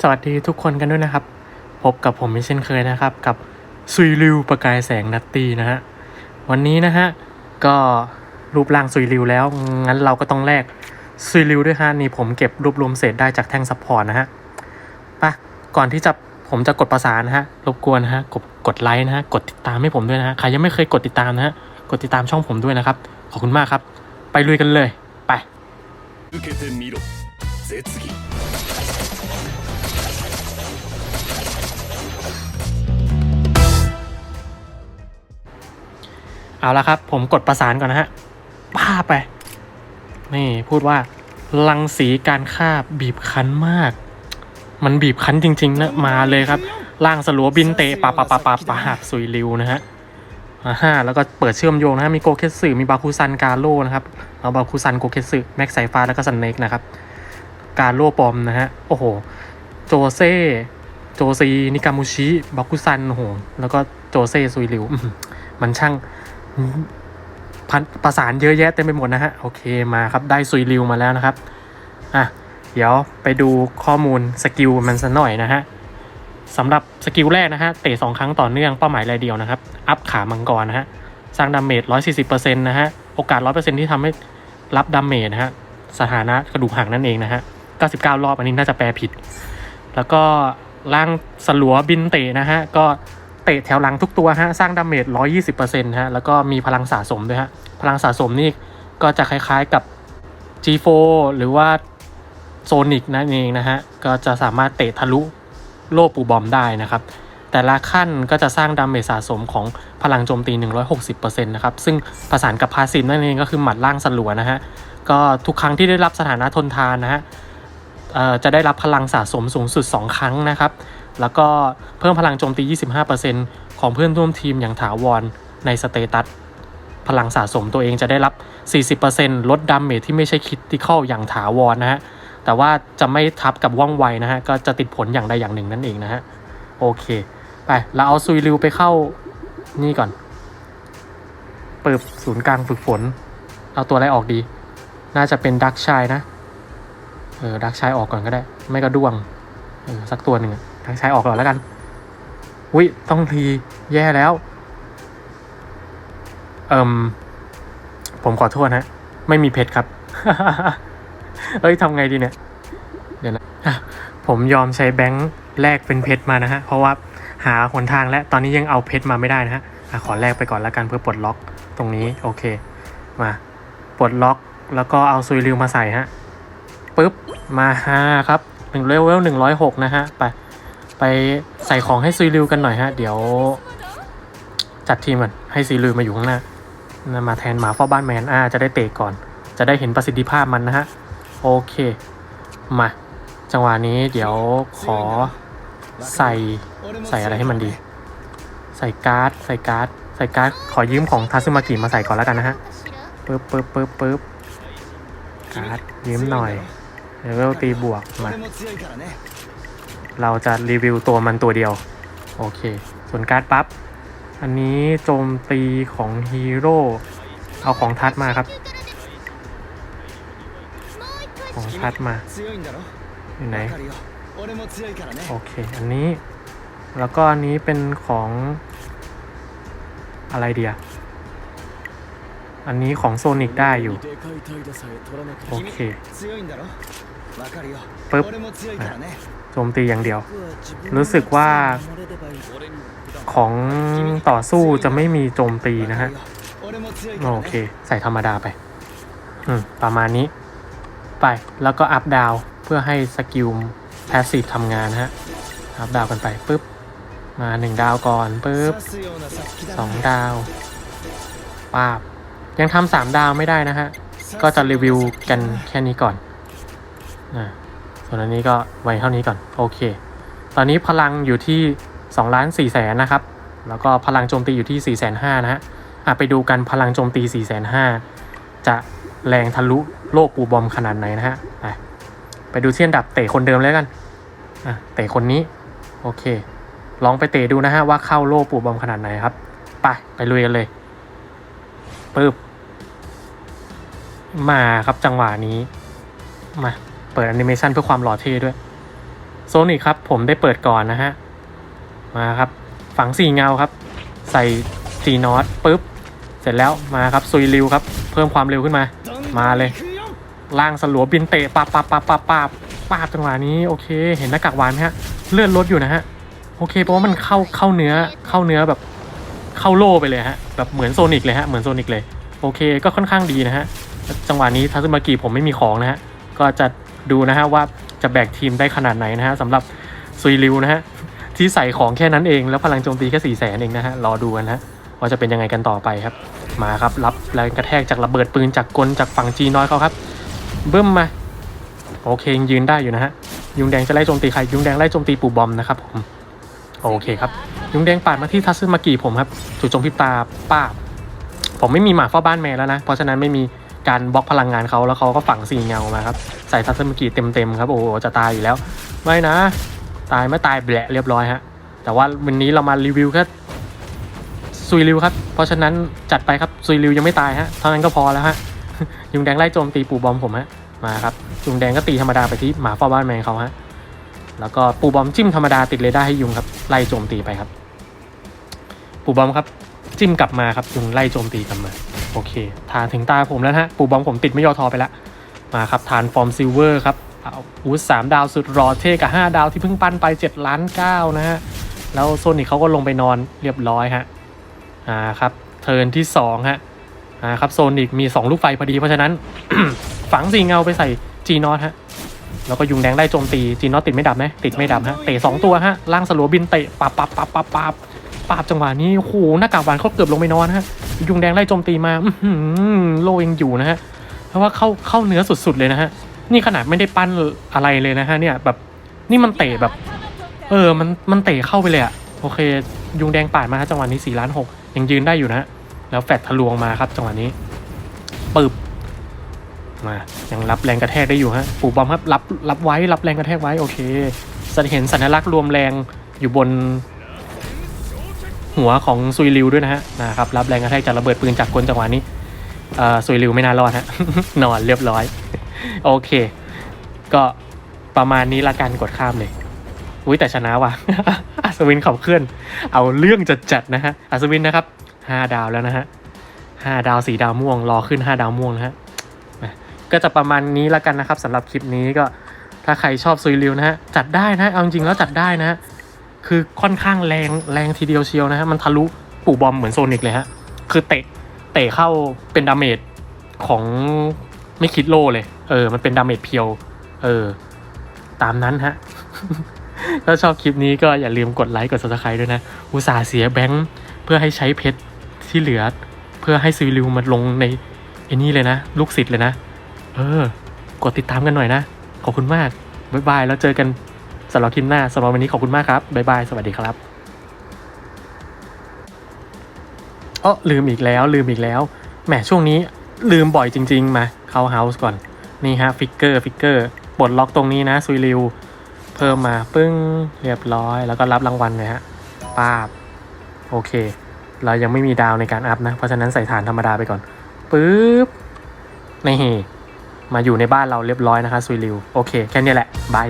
สวัสดีทุกคนกันด้วยนะครับ พบกับผมเช่นเคยนะครับ กับซุยริวประกายแสงนัตตีนะฮะวันนี้นะฮะก็รูปร่างซุยริวแล้วงั้นเราก็ต้องแลกซุยริวด้วยฮะนี่ผมเก็บรวบรวมเศษได้จากแท่งซัพพอร์ตนะฮะไปะก่อนที่จะผมจะกดประสานนะฮะรบกวนนะฮะกดกดไลค์นะฮะกดติดตามให้ผมด้วยนะฮะใครยังไม่เคยกดติดตามนะฮะกดติดตามช่องผมด้วยนะครับขอบคุณมากครับ ไปลุยกันเลยไป เอาละครับ ผมกดประสานก่อนนะฮะป้าไป นี่พูดว่าลังสีการฆ่าบีบคั้นมาก มันบีบคั้นจริงๆนะมาเลยครับล่างสลัวบินเตะปะปะปะปะปะหักสุยริวนะฮะอ่าฮะแล้วก็เปิดเชื่อมโยงนะฮะมีโกเคสึมีบาคุซันกาโร่นะครับเอาบาคุซันโกเคสึแม็กสายฟ้าแล้วก็ซันเนกนะครับกาโร่ปอมนะฮะโอ้โหโจเซโจซีนิกามุชิบาคุซันโอ้โหแล้วก็โจเซซุยริวมันช่าง พันประสานเยอะแยะเต็มไปหมดนะฮะโอเคมาครับได้ซุยริวมาแล้วนะครับอะเดี๋ยวไปดูข้อมูลสกิลมันสักหน่อยนะฮะสำหรับสกิลแรกนะฮะเตะสองครั้งต่อเนื่องเป้าหมายรายเดียวนะครับ อัพขามังกรนะฮะสร้างดาเมจ140%นะฮะโอกาส 100%ที่ทำให้รับดาเมจนะฮะสถานะกระดูกหักนั่นเองนะฮะ99 รอบอันนี้น่าจะแปลผิด แล้วก็ร่างสลัวบินเตะนะฮะก็ เตะแถวหลังทุกตัวฮะสร้างดาเมจ 120%ฮะแล้วก็มีพลังสะสมด้วยฮะพลังสะสมนี่ก็จะคล้ายๆกับ G4 หรือว่าโซนิกนั่นเองนะฮะก็จะสามารถเตะทะลุโลปูบอมได้นะครับ แต่ละขั้นก็จะสร้างดาเมจสะสมของพลังโจมตี 160%นะครับ ซึ่งประสานกับพาสซีฟนั่นเองก็คือหมัดล่างสลัวนะฮะก็ทุกครั้งที่ได้รับสถานะทนทานนะฮะจะได้รับพลังสะสมสูงสุด 2 ครั้งนะครับ แล้วก็เพิ่มพลังโจมตี 25%ของเพื่อนร่วมทีมอย่างถาวรในสเตตัส พลังสะสมตัวเองจะได้รับ 40%ลดดาเมจที่ไม่ใช่คิดที่เข้าอย่างถาวรนะฮะ แต่ว่าจะไม่ทับกับว่องไวนะฮะ ก็จะติดผลอย่างใดอย่างหนึ่งนั่นเองนะฮะ โอเค ไป เราเอาซุยริวไปเข้านี่ก่อน เปิดศูนย์กลางฝึกฝน เอาตัวอะไรออกดี น่าจะเป็นดักชายนะ เออ ดักชายออกก่อนก็ได้ ไม่ก็ด้วง เออ สักตัวหนึ่งอะ ดักชายออกก่อนแล้วกัน อุ้ยต้องทีแย่แล้ว เอิมผมขอโทษนะ ไม่มีเพชรครับ เอ้ยทำไงดีเนี่ย เดี๋ยวนะ ผมยอมใช้แบงค์แลกเป็นเพชรมานะฮะ เพราะว่าหาหนทางแล้วตอนนี้ยังเอาเพชรมาไม่ได้นะฮะขอแลกไปก่อนแล้วกันเพื่อปลดล็อกตรงนี้โอเค มาปลดล็อกแล้วก็เอาซุยริวมาใส่ฮะปุ๊บมาฮาครับหนึ่งเลเวลหนึ่งร้อยหกนะฮะ ไป ไปใส่ของให้ซีริวกันหน่อยฮะ เดี๋ยวจัดทีมก่อนให้ซีริวมาอยู่ข้างหน้ามาแทนหมาเฝ้าบ้านแมนอ่าจะได้เตะก่อน จะได้เห็นประสิทธิภาพมันนะฮะ โอเค มา จังหวะนี้เดี๋ยวขอใส่ใส่อะไรให้มันดี ใส่การ์ด ใส่การ์ด ใส่การ์ด ขอยืมของทาซึมากิมาใส่ก่อนแล้วกันนะฮะปึ๊บปึ๊บปึ๊บปึ๊บการ์ดยืมหน่อยเลเวลตีบวกมา เราจะรีวิวตัวมันตัวเดียว โอเค ส่วนการ์ดปั๊บ อันนี้โจมตีของฮีโร่ เอาของทัดมาครับ ของทัดมา อยู่ไหน โอเค อันนี้ แล้วก็อันนี้เป็นของอะไรเดีย อันนี้ของโซนิกได้อยู่ โอเคปึ๊บโจมตีอย่างเดียว รู้สึกว่า ของต่อสู้จะไม่มีโจมตีนะฮะ โอเค ใส่ธรรมดาไป อืม ประมาณนี้ ไปแล้วก็อัพดาวเพื่อให้สกิลแพสซีฟทำงานฮะ อัพดาวกันไปปึ๊บ มาหนึ่งดาวก่อนปึ๊บสองดาวปาบ ยังทำสามดาวไม่ได้นะฮะ ก็จะรีวิวกันแค่นี้ก่อนอ่าส่วนอันนี้ก็ไว้เท่านี้ก่อน โอเค ตอนนี้พลังอยู่ที่2ล้าน4แสนนะครับ แล้วก็พลังโจมตีอยู่ที่4 5 0 0 0นะฮะอะไปดูกันพลังโจมตี4 5 0 0 0จะแรงทะลุโลกปูบอมขนาดไหนนะฮะ ไปไปดูเที่อันดับเตะคนเดิมเลยกัน อะเตะคนนี้ โอเค ลองไปเตะดูนะฮะว่าเข้าโลกปูบอมขนาดไหนครับ ไปไปลุยกันเลยปึ๊บ มาครับจังหวะนี้ มาเปิดแอนิเมชันเพื่อความหล่อเท่ด้วยโซนิกครับ ผมได้เปิดก่อนนะฮะ มาครับ ฝังสี่เงาครับ ใส่จีนอตปุ๊บ เสร็จแล้วมาครับซุยริวครับ เพิ่มความเร็วขึ้นมา มาเลยล่างสลัวบินเตะปาบปาบปาบปาปาบปาบจังหวะนี้โอเค เห็นหน้ากากหวานไหมฮะเลื่อนลดอยู่นะฮะโอเคเพราะว่ามันเข้าเข้าเนื้อเข้าเนื้อแบบเข้าโล่ไปเลยฮะแบบเหมือนโซนิกเลยฮะเหมือนโซนิกเลยโอเคก็ค่อนข้างดีนะฮะ จังหวะนี้ทัซึมากิผมไม่มีของนะฮะก็จะดูนะฮะว่าจะแบกทีมได้ขนาดไหนนะฮะสำหรับซุยริวนะฮะที่ใส่ของแค่นั้นเองแล้วพลังโจมตีแค่สี่แสนเองนะฮะรอดูกันนะว่าจะเป็นยังไงกันต่อไปครับ มาครับรับแรงกระแทกจากระเบิดปืนจากกลจากฝั่งจีน้อยเขาครับบึ้มมาโอเคยืนได้อยู่นะฮะยุงแดงจะไล่โจมตีใครยุงแดงไล่โจมตีปู่บอมนะครับผมโอเคครับยุงแดงปาดมาที่ทัซึมากิผมครับจู่โจมพิบตาป้าผมไม่มีหมาเฝ้าบ้านแม่แล้วนะเพราะฉะนั้นไม่มี การบล็อกพลังงานเขาแล้วเขาก็ฝังสีเงามาครับ ใส่ทัซึมากิเต็มๆครับ โอ้โหจะตายอยู่แล้ว ไม่นะ ตายไม่ตายแบละเรียบร้อยฮะ แต่ว่าวันนี้เรามารีวิวแค่ซุยริวครับ เพราะฉะนั้นจัดไปครับซุยริวยังไม่ตายฮะ เท่านั้นก็พอแล้วฮะ ยุงแดงไล่โจมตีปูบอมผมฮะ มาครับ ยุงแดงก็ตีธรรมดาไปที่หมาเฝ้าบ้านแมงเขาฮะ แล้วก็ปูบอมจิ้มธรรมดาติดเรดาร์ให้ยุงครับ ไล่โจมตีไปครับ ปูบอมครับ จิ้มกลับมาครับ ยุงไล่โจมตีกลับมา โอเคทานถึงตาผมแล้วฮะ ปูบอมผมติดไม่ยอทอไปแล้ว มาครับทานฟอร์มซิลเวอร์ครับเอาอูสามดาวสุดรอเท่กับห้าดาวที่เพิ่งปั้นไปเจ็ดล้านเก้านะฮะ แล้วโซนิกเขาก็ลงไปนอนเรียบร้อยฮะ อ่าครับ เทิร์นที่สองฮะ อ่าครับโซนิกมี 2 ลูกไฟพอดีเพราะฉะนั้น ฝังสีเงาไปใส่จีนอตฮะ แล้วก็ยุงแดงได้โจมตีจีนอตติดไม่ดับไหมติดไม่ดับฮะ เตะสองตัวฮะ ล่างสลัวบินเตะปับปับปับปับปับปับจังหวะนี้โอ้โหหน้ากากหวานเขาเกือบลงไปนอนฮะ ยุงแดงไล่โจมตีมาโลยังอยู่นะฮะเพราะว่าเข้าเข้าเนื้อสุดๆเลยนะฮะ นี่ขนาดไม่ได้ปั้นอะไรเลยนะฮะเนี่ยแบบนี่มันเตะแบบ เออมันมันเตะเข้าไปเลยอะโอเค ยุงแดงปาดมาฮะจังหวะนี้สี่ล้านหกยังยืนได้อยู่นะฮะแล้วแฟดทะลวงมาครับจังหวะนี้ปึบมายังรับแรงกระแทกได้อยู่ฮะปูบอมครับรับรับไว้รับแรงกระแทกไว้โอเคจะเห็นสัญลักษณ์รวมแรงอยู่บน หัวของซุยริวด้วยนะฮะนะครับรับแรงกระแทกจากระเบิดปืนจากกลจังหวะนี้ซุยริวไม่น่ารอดฮะนอนเรียบร้อย โอเค ก็ประมาณนี้ละกันกดข้ามเลยอุ้ยแต่ชนะว่ะอัศวินขับเคลื่อน เอาเรื่องจัดจัดๆนะฮะอัศวินนะครับห้าดาวแล้วนะฮะห้าดาวสี่ดาวม่วงรอขึ้นห้าดาวม่วงนะฮะก็จะประมาณนี้ละกันนะครับสำหรับคลิปนี้ก็ถ้าใครชอบซุยริวนะฮะจัดได้นะเอาจริงแล้วจัดได้นะฮะ คือค่อนข้างแรงแรงทีเดียวเชียวนะฮะมันทะลุปู่บอมเหมือนโซนิกเลยฮะคือเตะเตะเข้าเป็นดาเมจของไม่คิดโลเลย เออ มันเป็นดาเมจเพียว เออ ตามนั้นฮะ ถ้าชอบคลิปนี้ก็อย่าลืมกดไลค์กด subscribe ด้วยนะ อุตส่าห์เสียแบงค์เพื่อให้ใช้เพชรที่เหลือ เพื่อให้ซีริวมาลงในไอ้นี่เลยนะ ลูกศิษย์เลยนะ เออ กดติดตามกันหน่อยนะ ขอบคุณมาก บ๊ายบาย แล้วเจอกัน สำหรับคลิปหน้าสำหรับวันนี้ขอบคุณมากครับ บ๊ายบาย สวัสดีครับเออลืมอีกแล้ว ลืมอีกแล้ว แหมช่วงนี้ลืมบ่อยจริง ๆ มา เข้าเฮาส์ก่อน นี่ฮะ ฟิกเกอร์ฟิกเกอร์ปลดล็อกตรงนี้นะซุยริว เพิ่มมาปึ้งเรียบร้อย แล้วก็รับรางวัลเลยฮะป้าบ โอเค เรายังไม่มีดาวในการอัพนะ เพราะฉะนั้นใส่ฐานธรรมดาไปก่อนปึ๊บนี่มาอยู่ในบ้านเราเรียบร้อยนะคะซุยริว โอเค แค่นี้แหละบาย